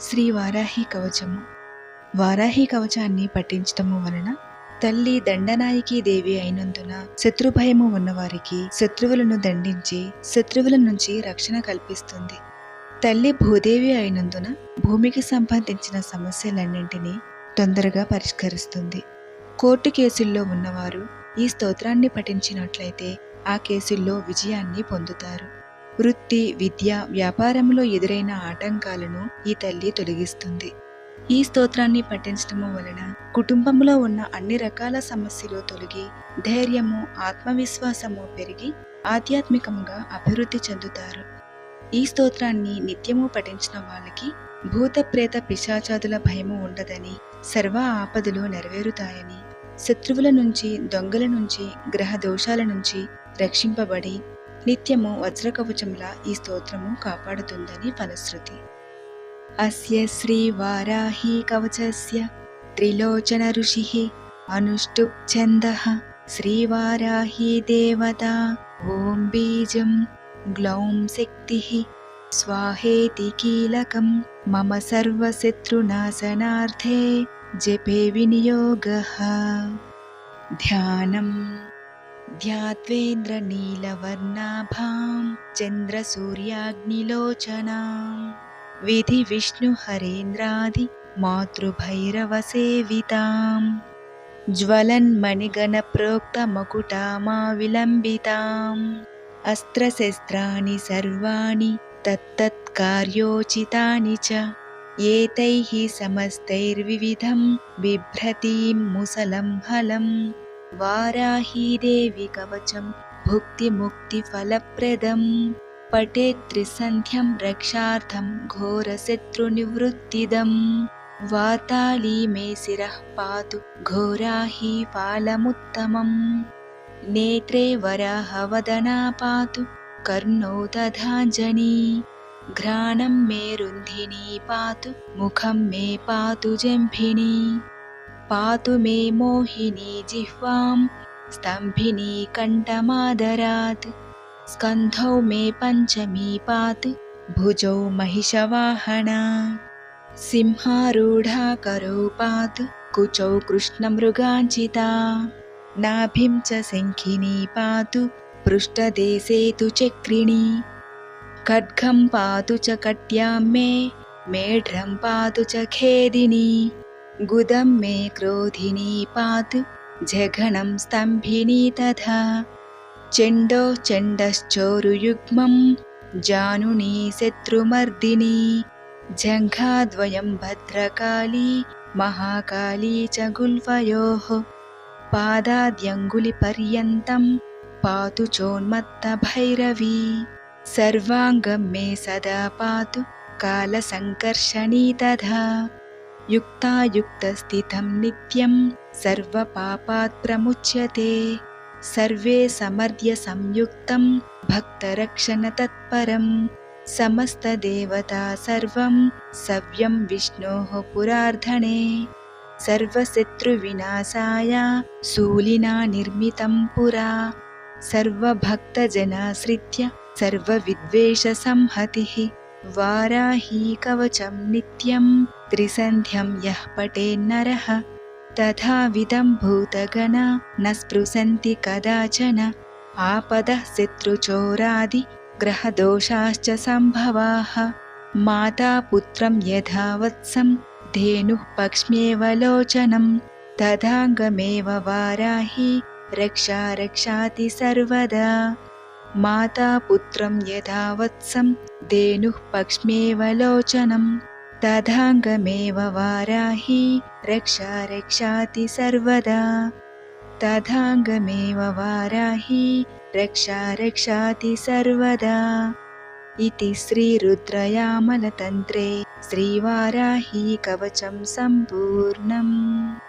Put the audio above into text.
శ్రీ వారాహి కవచము. వారాహి కవచాన్ని పఠించటము వలన తల్లి దండనాయకి దేవి అయినందున శత్రుభయము ఉన్నవారికి శత్రువులను దండించి శత్రువుల నుంచి రక్షణ కల్పిస్తుంది. తల్లి భూదేవి అయినందున భూమికి సంబంధించిన సమస్యలన్నింటినీ తొందరగా పరిష్కరిస్తుంది. కోర్టు కేసుల్లో ఉన్నవారు ఈ స్తోత్రాన్ని పఠించినట్లయితే ఆ కేసుల్లో విజయాన్ని పొందుతారు. వృత్తి విద్య వ్యాపారంలో ఎదురైన ఆటంకాలను ఈ తల్లి తొలగిస్తుంది. ఈ స్తోత్రాన్ని పఠించడము వలన కుటుంబంలో ఉన్న అన్ని రకాల సమస్యలు తొలగి ధైర్యము ఆత్మవిశ్వాసము పెరిగి ఆధ్యాత్మికంగా అభివృద్ధి చెందుతారు. ఈ స్తోత్రాన్ని నిత్యము పఠించిన వాళ్ళకి భూత ప్రేత పిశాచాదుల భయము ఉండదని సర్వ ఆపదలు నెరవేరుతాయని శత్రువుల నుంచి దొంగల నుంచి గ్రహ దోషాల నుంచి రక్షింపబడి నిత్యము వజ్రకవచంలా ఈ స్తోత్రము కాపాడుతుందని ఫలశ్రుతి అస్య శ్రీ వారాహి కవచస్య త్రిలోచన ఋషి అనుష్టు ఛంద శ్రీవారాహి దేవత ఓం బీజం గ్లౌం శక్తి స్వాహేతి కీలకం మమ సర్వశత్రునాశనార్థే జపే వినియోగ. ధ్యానం ध्यात्वेन्द्रनीलवर्णाभां चन्द्रसूर्याग्निलोचनां। विधि विष्णुहरेन्द्रादि मातृभैरवसेविताम् ज्वलन्मणिगणप्रोक्तमकुटामा विलम्बिताम् अस्त्रशस्त्राणि सर्वाणि तत्तत्कार्योचितानि च। एतैः समस्तैर्विविधं बिभ्रतीं मुसलं हलम् वाराही देवी कवचं भुक्तिमुक्तिफलप्रदम् पठेत् त्रिसन्ध्यं रक्षार्थं घोरशत्रुनिवृत्तिदम् वाताली मे शिरः पातु घोराही फालमुत्तमम् नेत्रे वराहवदना पातु कर्णौ दधाञ्जनी घ्राणं मे रुन्धिनी पातु मुखं मे पातु जम्भिनी पातु मे मोहिनी जिह्वां स्तम्भिनी कण्ठमादरात्। स्कन्धौ मे पञ्चमी पातु भुजौ महिषवाहना। सिंहारूढा करौ पातु कुचौ कृष्णमृगाञ्चिता। नाभिं च शङ्खिनी पातु पृष्ठदेशे तु चक्रिणी। खड्गं पातु च कट्यां मे मेढ्रं पातु च खेदिनी गुदं मे क्रोधिनी पातु जघनं स्तम्भिनी तथा। चण्डो चण्डश्चोरुयुग्मं जानुनी शत्रुमर्दिनी। जङ्घाद्वयं भद्रकाली महाकाली च गुल्फयोः। पादाद्यङ्गुलिपर्यन्तं पातु चोन्मत्तभैरवी। सर्वाङ्गं मे सदा पातु कालसङ्कर्षणी तथा युक्तायुक्तस्थितं नित्यं सर्वपापात् प्रमुच्यते सर्वे समर्द्य संयुक्तं भक्तरक्षणतत्परं समस्तदेवता सर्वं सव्यं विष्णोः पुरार्धने सर्वशत्रुविनाशाय शूलिना निर्मितं पुरा सर्वभक्तजनाश्रित्य सर्वविद्वेषसंहतिः वाराही कवचं नित्यं त्रिसन्ध्यं यः पठेन्नरः तथाविधं भूतगणा न स्पृशन्ति कदाचन आपदः शत्रुचोरादि ग्रहदोषाश्च सम्भवाः माता पुत्रं यथा वत्सं धेनुः पक्ष्म्येव लोचनं तदाङ्गमेव वाराही रक्षा रक्षाति सर्वदा माता पुत्रं यथा वत्सं धेनुः पक्ष्म्येव लोचनं तदाङ्गमेव वाराही रक्षा रक्षाति सर्वदा। तदाङ्गमेव वाराही रक्षा रक्षाति सर्वदा। इति श्रीरुद्रयामलतन्त्रे श्रीवाराही कवचं सम्पूर्णम्